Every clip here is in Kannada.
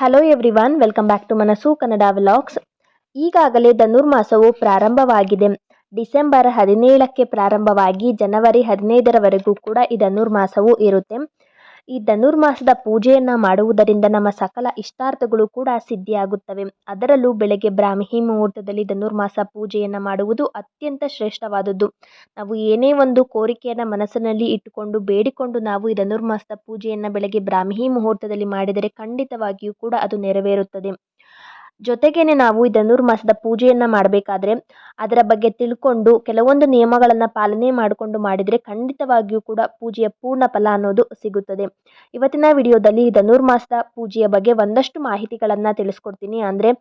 Hello everyone welcome back to Manassu Kannada vlogs ಈಗಾಗಲೇ ಧನುರ್ಮಾಸವು ಪ್ರಾರಂಭವಾಗಿದೆ. ಡಿಸೆಂಬರ್ ಹದಿನೇಳಕ್ಕೆ ಪ್ರಾರಂಭವಾಗಿ ಜನವರಿ ಹದಿನೈದರವರೆಗೂ ಕೂಡ ಈ ಧನುರ್ಮಾಸವು ಇರುತ್ತೆ. ಈ ಧನುರ್ಮಾಸದ ಪೂಜೆಯನ್ನು ಮಾಡುವುದರಿಂದ ನಮ್ಮ ಸಕಲ ಇಷ್ಟಾರ್ಥಗಳು ಕೂಡ ಸಿದ್ಧಿಯಾಗುತ್ತವೆ. ಅದರಲ್ಲೂ ಬೆಳಗ್ಗೆ ಬ್ರಾಹ್ಮಿ ಮುಹೂರ್ತದಲ್ಲಿ ಧನುರ್ಮಾಸ ಪೂಜೆಯನ್ನು ಮಾಡುವುದು ಅತ್ಯಂತ ಶ್ರೇಷ್ಠವಾದದ್ದು. ನಾವು ಏನೇ ಒಂದು ಕೋರಿಕೆಯನ್ನು ಮನಸ್ಸಿನಲ್ಲಿ ಇಟ್ಟುಕೊಂಡು ಬೇಡಿಕೊಂಡು ನಾವು ಈ ಧನುರ್ಮಾಸದ ಪೂಜೆಯನ್ನು ಬೆಳಗ್ಗೆ ಬ್ರಾಹ್ಮಿ ಮುಹೂರ್ತದಲ್ಲಿ ಮಾಡಿದರೆ ಖಂಡಿತವಾಗಿಯೂ ಕೂಡ ಅದು ನೆರವೇರುತ್ತದೆ. ಜೊತೆಗೇನೆ ನಾವು ಈ ಧನುರ್ಮಾಸದ ಪೂಜೆಯನ್ನು ಮಾಡಬೇಕಾದ್ರೆ ಅದರ ಬಗ್ಗೆ ತಿಳ್ಕೊಂಡು ಕೆಲವೊಂದು ನಿಯಮಗಳನ್ನು ಪಾಲನೆ ಮಾಡಿಕೊಂಡು ಮಾಡಿದರೆ ಖಂಡಿತವಾಗಿಯೂ ಕೂಡ ಪೂಜೆಯ ಪೂರ್ಣ ಫಲ ಅನ್ನೋದು ಸಿಗುತ್ತದೆ. ಇವತ್ತಿನ ವಿಡಿಯೋದಲ್ಲಿ ಧನುರ್ಮಾಸದ ಪೂಜೆಯ ಬಗ್ಗೆ ಒಂದಷ್ಟು ಮಾಹಿತಿಗಳನ್ನು ತಿಳಿಸ್ಕೊಡ್ತೀನಿ. ಅಂದರೆ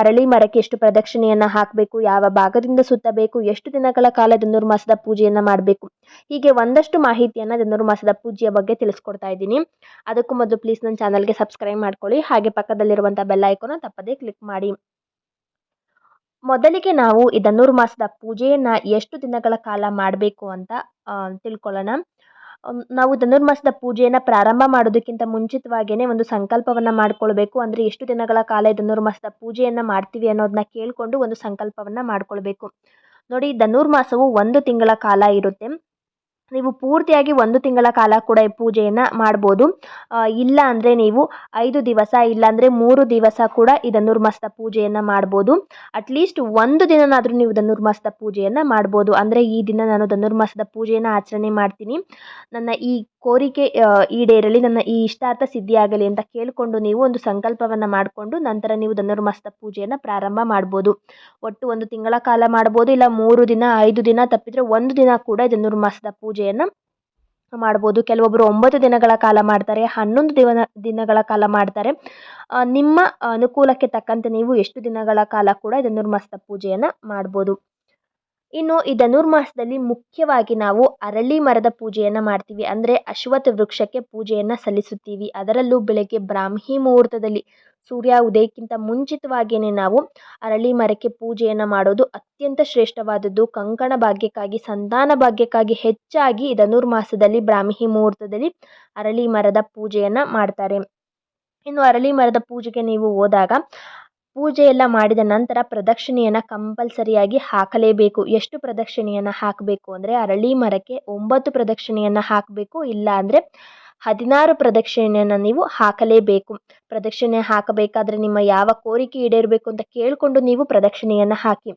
ಅರಳಿ ಮರಕ್ಕೆ ಎಷ್ಟು ಪ್ರದಕ್ಷಿಣೆಯನ್ನು ಹಾಕಬೇಕು, ಯಾವ ಭಾಗದಿಂದ ಸುತ್ತಬೇಕು, ಎಷ್ಟು ದಿನಗಳ ಕಾಲ ಧನುರ್ಮಾಸದ ಪೂಜೆಯನ್ನು ಮಾಡಬೇಕು, ಹೀಗೆ ಒಂದಷ್ಟು ಮಾಹಿತಿಯನ್ನು ಧನುರ್ಮಾಸದ ಪೂಜೆಯ ಬಗ್ಗೆ ತಿಳಿಸ್ಕೊಡ್ತಾ ಇದ್ದೀನಿ. ಅದಕ್ಕೂ ಮೊದಲು ಪ್ಲೀಸ್ ನನ್ನ ಚಾನಲ್ಗೆ ಸಬ್ಸ್ಕ್ರೈಬ್ ಮಾಡ್ಕೊಳ್ಳಿ. ಹಾಗೆ ಪಕ್ಕದಲ್ಲಿರುವಂಥ ಬೆಲ್ ಐಕೋನ ತಪ್ಪದೇ ಕ್ಲಿಕ್ ಮಾಡಿ. ಮೊದಲಿಗೆ ನಾವು ಈ ಧನುರ್ಮಾಸದ ಪೂಜೆಯನ್ನು ಎಷ್ಟು ದಿನಗಳ ಕಾಲ ಮಾಡಬೇಕು ಅಂತ ತಿಳ್ಕೊಳ್ಳೋಣ. ನಾವು ಧನುರ್ಮಾಸದ ಪೂಜೆಯನ್ನು ಪ್ರಾರಂಭ ಮಾಡೋದಕ್ಕಿಂತ ಮುಂಚಿತವಾಗಿಯೇ ಒಂದು ಸಂಕಲ್ಪವನ್ನು ಮಾಡ್ಕೊಳ್ಬೇಕು. ಅಂದರೆ ಎಷ್ಟು ದಿನಗಳ ಕಾಲ ಧನುರ್ಮಾಸದ ಪೂಜೆಯನ್ನು ಮಾಡ್ತೀವಿ ಅನ್ನೋದನ್ನ ಕೇಳಿಕೊಂಡು ಒಂದು ಸಂಕಲ್ಪವನ್ನು ಮಾಡ್ಕೊಳ್ಬೇಕು. ನೋಡಿ ಧನುರ್ಮಾಸವು ಒಂದು ತಿಂಗಳ ಕಾಲ ಇರುತ್ತೆ. ನೀವು ಪೂರ್ತಿಯಾಗಿ ಒಂದು ತಿಂಗಳ ಕಾಲ ಕೂಡ ಈ ಪೂಜೆಯನ್ನು ಮಾಡ್ಬೋದು. ಇಲ್ಲ ಅಂದರೆ ನೀವು ಐದು ದಿವಸ ಇಲ್ಲಾಂದರೆ ಮೂರು ದಿವಸ ಕೂಡ ಈ ಧನುರ್ಮಾಸದ ಪೂಜೆಯನ್ನು ಮಾಡ್ಬೋದು. ಅಟ್ಲೀಸ್ಟ್ ಒಂದು ದಿನನಾದರೂ ನೀವು ಧನುರ್ಮಸ್ತ ಪೂಜೆಯನ್ನು ಮಾಡ್ಬೋದು. ಅಂದರೆ ಈ ದಿನ ನಾನು ಧನುರ್ಮಾಸದ ಪೂಜೆಯನ್ನು ಆಚರಣೆ ಮಾಡ್ತೀನಿ. ನನ್ನ ಈ ಕೋರಿಕೆ ಈಡೇರಲಿ, ನನ್ನ ಈ ಇಷ್ಟಾರ್ಥ ಸಿದ್ಧಿಯಾಗಲಿ ಅಂತ ಕೇಳಿಕೊಂಡು ನೀವು ಒಂದು ಸಂಕಲ್ಪವನ್ನು ಮಾಡಿಕೊಂಡು ನಂತರ ನೀವು ಧನುರ್ಮಾಸದ ಪೂಜೆಯನ್ನು ಪ್ರಾರಂಭ ಮಾಡ್ಬೋದು. ಒಟ್ಟು ಒಂದು ತಿಂಗಳ ಕಾಲ ಮಾಡ್ಬೋದು, ಇಲ್ಲ ಮೂರು ದಿನ, ಐದು ದಿನ ತಪ್ಪಿದರೆ ಒಂದು ದಿನ ಕೂಡ ಧನುರ್ಮಾಸದ ಪೂಜೆಯನ್ನು ಮಾಡ್ಬೋದು. ಕೆಲವೊಬ್ಬರು ಒಂಬತ್ತು ದಿನಗಳ ಕಾಲ ಮಾಡ್ತಾರೆ, ಹನ್ನೊಂದು ದಿನ ದಿನಗಳ ಕಾಲ ಮಾಡ್ತಾರೆ. ನಿಮ್ಮ ಅನುಕೂಲಕ್ಕೆ ತಕ್ಕಂತೆ ನೀವು ಎಷ್ಟು ದಿನಗಳ ಕಾಲ ಕೂಡ ಧನುರ್ಮಾಸದ ಪೂಜೆಯನ್ನು ಮಾಡ್ಬೋದು. ಇನ್ನು ಈ ಧನುರ್ಮಾಸದಲ್ಲಿ ಮುಖ್ಯವಾಗಿ ನಾವು ಅರಳಿ ಮರದ ಪೂಜೆಯನ್ನು ಮಾಡ್ತೀವಿ. ಅಂದರೆ ಅಶ್ವತ್ಥ ವೃಕ್ಷಕ್ಕೆ ಪೂಜೆಯನ್ನು ಸಲ್ಲಿಸುತ್ತೀವಿ. ಅದರಲ್ಲೂ ಬೆಳಗ್ಗೆ ಬ್ರಾಹ್ಮಿ ಮುಹೂರ್ತದಲ್ಲಿ ಸೂರ್ಯ ಉದಯಕ್ಕಿಂತ ಮುಂಚಿತವಾಗಿಯೇ ನಾವು ಅರಳಿ ಮರಕ್ಕೆ ಪೂಜೆಯನ್ನು ಮಾಡೋದು ಅತ್ಯಂತ ಶ್ರೇಷ್ಠವಾದದ್ದು. ಕಂಕಣ ಭಾಗ್ಯಕ್ಕಾಗಿ, ಸಂತಾನ ಭಾಗ್ಯಕ್ಕಾಗಿ ಹೆಚ್ಚಾಗಿ ಧನುರ್ಮಾಸದಲ್ಲಿ ಬ್ರಾಹ್ಮಿ ಮುಹೂರ್ತದಲ್ಲಿ ಅರಳಿ ಮರದ ಪೂಜೆಯನ್ನು ಮಾಡ್ತಾರೆ. ಇನ್ನು ಅರಳಿ ಮರದ ಪೂಜೆಗೆ ನೀವು ಹೋದಾಗ ಪೂಜೆ ಎಲ್ಲ ಮಾಡಿದ ನಂತರ ಪ್ರದಕ್ಷಿಣೆಯನ್ನು ಕಂಪಲ್ಸರಿಯಾಗಿ ಹಾಕಲೇಬೇಕು. ಎಷ್ಟು ಪ್ರದಕ್ಷಿಣೆಯನ್ನು ಹಾಕಬೇಕು ಅಂದರೆ ಅರಳಿ ಮರಕ್ಕೆ ಒಂಬತ್ತು ಪ್ರದಕ್ಷಿಣೆಯನ್ನು ಹಾಕಬೇಕು, ಇಲ್ಲ ಅಂದರೆ ಹದಿನಾರು ಪ್ರದಕ್ಷಿಣೆಯನ್ನು ನೀವು ಹಾಕಲೇಬೇಕು. ಪ್ರದಕ್ಷಿಣೆ ಹಾಕಬೇಕಾದ್ರೆ ನಿಮ್ಮ ಯಾವ ಕೋರಿಕೆ ಈಡೇರಬೇಕು ಅಂತ ಕೇಳಿಕೊಂಡು ನೀವು ಪ್ರದಕ್ಷಿಣೆಯನ್ನು ಹಾಕಿ.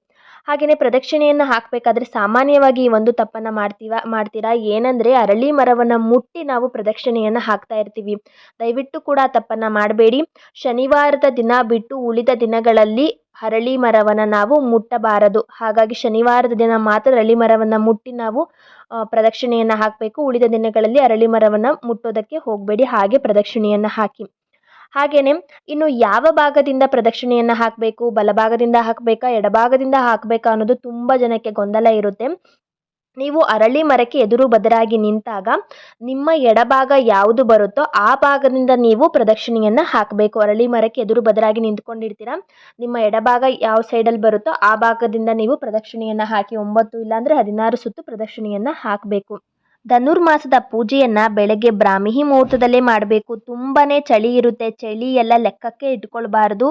ಹಾಗೆಯೇ ಪ್ರದಕ್ಷಿಣೆಯನ್ನು ಹಾಕಬೇಕಾದ್ರೆ ಸಾಮಾನ್ಯವಾಗಿ ಈ ಒಂದು ತಪ್ಪನ್ನು ಮಾಡ್ತೀವ, ಮಾಡ್ತೀರಾ? ಏನಂದರೆ ಅರಳಿ ಮರವನ್ನು ಮುಟ್ಟಿ ನಾವು ಪ್ರದಕ್ಷಿಣೆಯನ್ನು ಹಾಕ್ತಾ ಇರ್ತೀವಿ. ದಯವಿಟ್ಟು ಕೂಡ ತಪ್ಪನ್ನು ಮಾಡಬೇಡಿ. ಶನಿವಾರದ ದಿನ ಬಿಟ್ಟು ಉಳಿದ ದಿನಗಳಲ್ಲಿ ಅರಳಿ ಮರವನ್ನು ನಾವು ಮುಟ್ಟಬಾರದು. ಹಾಗಾಗಿ ಶನಿವಾರದ ದಿನ ಮಾತ್ರ ಅರಳಿ ಮರವನ್ನು ಮುಟ್ಟಿ ನಾವು ಪ್ರದಕ್ಷಿಣೆಯನ್ನು ಹಾಕಬೇಕು. ಉಳಿದ ದಿನಗಳಲ್ಲಿ ಅರಳಿ ಮರವನ್ನು ಮುಟ್ಟೋದಕ್ಕೆ ಹೋಗಬೇಡಿ. ಹಾಗೆ ಪ್ರದಕ್ಷಿಣೆಯನ್ನು ಹಾಕಿ. ಹಾಗೆಯೇ ಇನ್ನು ಯಾವ ಭಾಗದಿಂದ ಪ್ರದಕ್ಷಿಣೆಯನ್ನು ಹಾಕಬೇಕು, ಬಲಭಾಗದಿಂದ ಹಾಕಬೇಕಾ, ಎಡಭಾಗದಿಂದ ಹಾಕಬೇಕಾ ಅನ್ನೋದು ತುಂಬ ಜನಕ್ಕೆ ಗೊಂದಲ ಇರುತ್ತೆ. ನೀವು ಅರಳಿ ಮರಕ್ಕೆ ಎದುರು ಬದರಾಗಿ ನಿಂತಾಗ ನಿಮ್ಮ ಎಡಭಾಗ ಯಾವುದು ಬರುತ್ತೋ ಆ ಭಾಗದಿಂದ ನೀವು ಪ್ರದಕ್ಷಿಣೆಯನ್ನು ಹಾಕಬೇಕು. ಅರಳಿ ಮರಕ್ಕೆ ಎದುರು ಬದರಾಗಿ ನಿಂತ್ಕೊಂಡಿರ್ತೀರ, ನಿಮ್ಮ ಎಡಭಾಗ ಯಾವ ಸೈಡಲ್ಲಿ ಬರುತ್ತೋ ಆ ಭಾಗದಿಂದ ನೀವು ಪ್ರದಕ್ಷಿಣೆಯನ್ನು ಹಾಕಿ ಒಂಬತ್ತು ಇಲ್ಲಾಂದರೆ ಹದಿನಾರು ಸುತ್ತು ಪ್ರದಕ್ಷಿಣೆಯನ್ನು ಹಾಕಬೇಕು. ಧನುರ್ಮಾಸದ ಪೂಜೆಯನ್ನು ಬೆಳಗ್ಗೆ ಬ್ರಾಹ್ಮಿ ಮುಹೂರ್ತದಲ್ಲೇ ಮಾಡಬೇಕು. ತುಂಬಾ ಚಳಿ ಇರುತ್ತೆ. ಚಳಿ ಎಲ್ಲ ಲೆಕ್ಕಕ್ಕೆ ಇಟ್ಕೊಳ್ಬಾರ್ದು.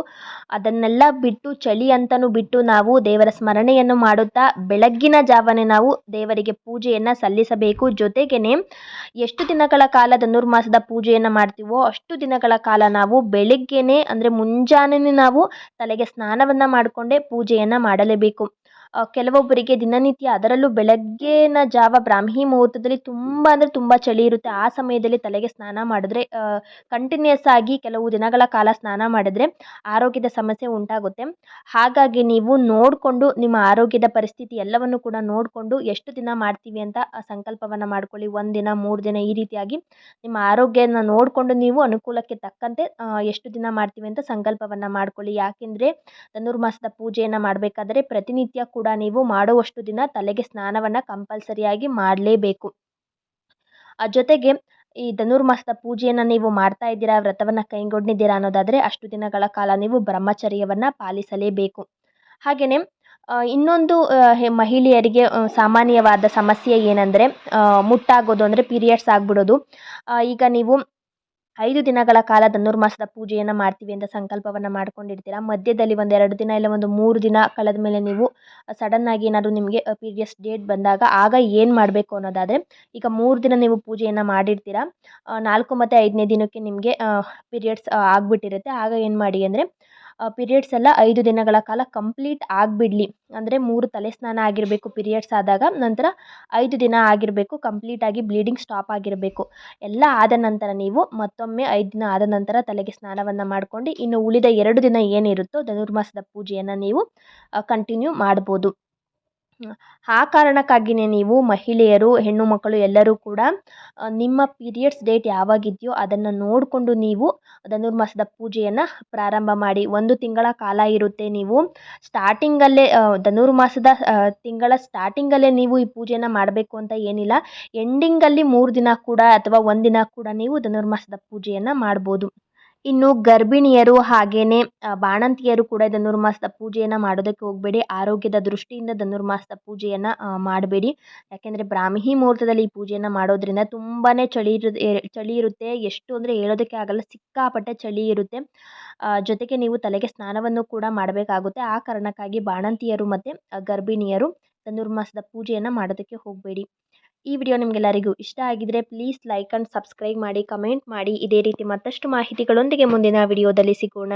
ಅದನ್ನೆಲ್ಲ ಬಿಟ್ಟು, ಚಳಿ ಅಂತಲೂ ಬಿಟ್ಟು ನಾವು ದೇವರ ಸ್ಮರಣೆಯನ್ನು ಮಾಡುತ್ತಾ ಬೆಳಗ್ಗಿನ ಜಾವನೇ ನಾವು ದೇವರಿಗೆ ಪೂಜೆಯನ್ನು ಸಲ್ಲಿಸಬೇಕು. ಜೊತೆಗೇ ಎಷ್ಟು ದಿನಗಳ ಕಾಲ ಧನುರ್ಮಾಸದ ಪೂಜೆಯನ್ನು ಮಾಡ್ತೀವೋ ಅಷ್ಟು ದಿನಗಳ ಕಾಲ ನಾವು ಬೆಳಗ್ಗೆನೇ ಅಂದರೆ ಮುಂಜಾನೆ ನಾವು ತಲೆಗೆ ಸ್ನಾನವನ್ನು ಮಾಡಿಕೊಂಡೇ ಪೂಜೆಯನ್ನು ಮಾಡಲೇಬೇಕು. ಕೆಲವೊಬ್ಬರಿಗೆ ದಿನನಿತ್ಯ ಅದರಲ್ಲೂ ಬೆಳಗ್ಗೆನ ಜಾವ ಬ್ರಾಹ್ಮಿ ಮುಹೂರ್ತದಲ್ಲಿ ತುಂಬ ಅಂದರೆ ತುಂಬ ಚಳಿ ಇರುತ್ತೆ. ಆ ಸಮಯದಲ್ಲಿ ತಲೆಗೆ ಸ್ನಾನ ಮಾಡಿದ್ರೆ ಕಂಟಿನ್ಯೂಸ್ ಆಗಿ ಕೆಲವು ದಿನಗಳ ಕಾಲ ಸ್ನಾನ ಮಾಡಿದ್ರೆ ಆರೋಗ್ಯದ ಸಮಸ್ಯೆ ಉಂಟಾಗುತ್ತೆ. ಹಾಗಾಗಿ ನೀವು ನೋಡಿಕೊಂಡು ನಿಮ್ಮ ಆರೋಗ್ಯದ ಪರಿಸ್ಥಿತಿ ಎಲ್ಲವನ್ನು ಕೂಡ ನೋಡಿಕೊಂಡು ಎಷ್ಟು ದಿನ ಮಾಡ್ತೀವಿ ಅಂತ ಸಂಕಲ್ಪವನ್ನು ಮಾಡ್ಕೊಳ್ಳಿ. ಒಂದು ದಿನ, ಮೂರು ದಿನ ಈ ರೀತಿಯಾಗಿ ನಿಮ್ಮ ಆರೋಗ್ಯನ ನೋಡಿಕೊಂಡು ನೀವು ಅನುಕೂಲಕ್ಕೆ ತಕ್ಕಂತೆ ಎಷ್ಟು ದಿನ ಮಾಡ್ತೀವಿ ಅಂತ ಸಂಕಲ್ಪವನ್ನು ಮಾಡ್ಕೊಳ್ಳಿ. ಯಾಕೆಂದರೆ ಧನುರ್ಮಾಸದ ಪೂಜೆಯನ್ನು ಮಾಡಬೇಕಾದ್ರೆ ಪ್ರತಿನಿತ್ಯ ಕೂಡ ನೀವು ಮಾಡುವಷ್ಟು ದಿನ ತಲೆಗೆ ಸ್ನಾನವನ್ನು ಕಂಪಲ್ಸರಿಯಾಗಿ ಮಾಡಲೇಬೇಕು. ಜೊತೆಗೆ ಈ ಧನುರ್ಮಾಸದ ಪೂಜೆಯನ್ನು ನೀವು ಮಾಡ್ತಾ ಇದ್ದೀರಾ, ವ್ರತವನ್ನು ಕೈಗೊಂಡಿದ್ದೀರಾ ಅನ್ನೋದಾದರೆ ಅಷ್ಟು ದಿನಗಳ ಕಾಲ ನೀವು ಬ್ರಹ್ಮಚರ್ಯವನ್ನು ಪಾಲಿಸಲೇಬೇಕು. ಹಾಗೆಯೇ ಇನ್ನೊಂದು ಮಹಿಳೆಯರಿಗೆ ಸಾಮಾನ್ಯವಾದ ಸಮಸ್ಯೆ ಏನಂದರೆ ಮುಟ್ಟಾಗೋದು ಅಂದರೆ ಪೀರಿಯಡ್ಸ್ ಆಗಿಬಿಡೋದು. ಈಗ ನೀವು ಐದು ದಿನಗಳ ಕಾಲ ಧನುರ್ಮಾಸದ ಪೂಜೆಯನ್ನು ಮಾಡ್ತೀವಿ ಅಂತ ಸಂಕಲ್ಪವನ್ನು ಮಾಡ್ಕೊಂಡಿರ್ತೀರ? ಮಧ್ಯದಲ್ಲಿ ಒಂದು ಎರಡು ದಿನ ಇಲ್ಲ ಒಂದು ಮೂರು ದಿನ ಕಳೆದ ಮೇಲೆ ನೀವು ಸಡನ್ನಾಗಿ ಏನಾದರೂ ನಿಮಗೆ ಪೀರಿಯಡ್ಸ್ ಡೇಟ್ ಬಂದಾಗ ಆಗ ಏನು ಮಾಡಬೇಕು ಅನ್ನೋದಾದರೆ, ಈಗ ಮೂರು ದಿನ ನೀವು ಪೂಜೆಯನ್ನು ಮಾಡಿರ್ತೀರ ನಾಲ್ಕು ಮತ್ತು ಐದನೇ ದಿನಕ್ಕೆ ನಿಮಗೆ ಪೀರಿಯಡ್ಸ್ ಆಗಿಬಿಟ್ಟಿರುತ್ತೆ. ಆಗ ಏನು ಮಾಡಿ ಅಂದರೆ ಪೀರಿಯಡ್ಸ್ ಎಲ್ಲ ಐದು ದಿನಗಳ ಕಾಲ ಕಂಪ್ಲೀಟ್ ಆಗಿಬಿಡ್ಲಿ. ಅಂದರೆ ಮೂರು ತಲೆ ಸ್ನಾನ ಆಗಿರಬೇಕು ಪಿರಿಯಡ್ಸ್ ಆದಾಗ, ನಂತರ ಐದು ದಿನ ಆಗಿರಬೇಕು ಕಂಪ್ಲೀಟಾಗಿ ಬ್ಲೀಡಿಂಗ್ ಸ್ಟಾಪ್ ಆಗಿರಬೇಕು. ಎಲ್ಲ ಆದ ನಂತರ ನೀವು ಮತ್ತೊಮ್ಮೆ ಐದು ದಿನ ಆದ ನಂತರ ತಲೆಗೆ ಸ್ನಾನವನ್ನು ಮಾಡ್ಕೊಂಡು, ಇನ್ನು ಉಳಿದ ಎರಡು ದಿನ ಏನಿರುತ್ತೋ ಧನುರ್ಮಾಸದ ಪೂಜೆಯನ್ನು ನೀವು ಕಂಟಿನ್ಯೂ ಮಾಡ್ಬೋದು. ಆ ಕಾರಣಕ್ಕಾಗಿಯೇ ನೀವು ಮಹಿಳೆಯರು ಹೆಣ್ಣು ಮಕ್ಕಳು ಎಲ್ಲರೂ ಕೂಡ ನಿಮ್ಮ ಪೀರಿಯಡ್ಸ್ ಡೇಟ್ ಯಾವಾಗಿದೆಯೋ ಅದನ್ನು ನೋಡಿಕೊಂಡು ನೀವು ಧನುರ್ಮಾಸದ ಪೂಜೆಯನ್ನು ಪ್ರಾರಂಭ ಮಾಡಿ. ಒಂದು ತಿಂಗಳ ಕಾಲ ಇರುತ್ತೆ ನೀವು ಸ್ಟಾರ್ಟಿಂಗಲ್ಲೇ ಧನುರ್ಮಾಸದ ತಿಂಗಳ ಸ್ಟಾರ್ಟಿಂಗಲ್ಲೇ ನೀವು ಈ ಪೂಜೆಯನ್ನು ಮಾಡಬೇಕು ಅಂತ ಏನಿಲ್ಲ. ಎಂಡಿಂಗಲ್ಲಿ ಮೂರು ದಿನ ಕೂಡ ಅಥವಾ ಒಂದಿನ ಕೂಡ ನೀವು ಧನುರ್ಮಾಸದ ಪೂಜೆಯನ್ನು ಮಾಡ್ಬೋದು. ಇನ್ನು ಗರ್ಭಿಣಿಯರು ಹಾಗೆಯೇ ಬಾಣಂತಿಯರು ಕೂಡ ಧನುರ್ಮಾಸದ ಪೂಜೆಯನ್ನು ಮಾಡೋದಕ್ಕೆ ಹೋಗಬೇಡಿ. ಆರೋಗ್ಯದ ದೃಷ್ಟಿಯಿಂದ ಧನುರ್ಮಾಸದ ಪೂಜೆಯನ್ನು ಮಾಡಬೇಡಿ. ಯಾಕೆಂದರೆ ಬ್ರಾಹ್ಮಿ ಮುಹೂರ್ತದಲ್ಲಿ ಈ ಪೂಜೆಯನ್ನು ಮಾಡೋದ್ರಿಂದ ತುಂಬಾ ಚಳಿ ಇರು ಚಳಿ ಇರುತ್ತೆ. ಎಷ್ಟು ಅಂದರೆ ಹೇಳೋದಕ್ಕೆ ಆಗಲ್ಲ, ಸಿಕ್ಕಾಪಟ್ಟೆ ಚಳಿ ಇರುತ್ತೆ. ಜೊತೆಗೆ ನೀವು ತಲೆಗೆ ಸ್ನಾನವನ್ನು ಕೂಡ ಮಾಡಬೇಕಾಗುತ್ತೆ. ಆ ಕಾರಣಕ್ಕಾಗಿ ಬಾಣಂತಿಯರು ಮತ್ತು ಗರ್ಭಿಣಿಯರು ಧನುರ್ಮಾಸದ ಪೂಜೆಯನ್ನು ಮಾಡೋದಕ್ಕೆ ಹೋಗಬೇಡಿ. ಈ ವಿಡಿಯೋ ನಿಮಗೆಲ್ಲರಿಗೂ ಇಷ್ಟ ಆಗಿದ್ರೆ ಪ್ಲೀಸ್ ಲೈಕ್ ಆ್ಯಂಡ್ ಸಬ್ಸ್ಕ್ರೈಬ್ ಮಾಡಿ ಕಮೆಂಟ್ ಮಾಡಿ. ಇದೇ ರೀತಿ ಮತ್ತಷ್ಟು ಮಾಹಿತಿಗಳೊಂದಿಗೆ ಮುಂದಿನ ವಿಡಿಯೋದಲ್ಲಿ ಸಿಗೋಣ.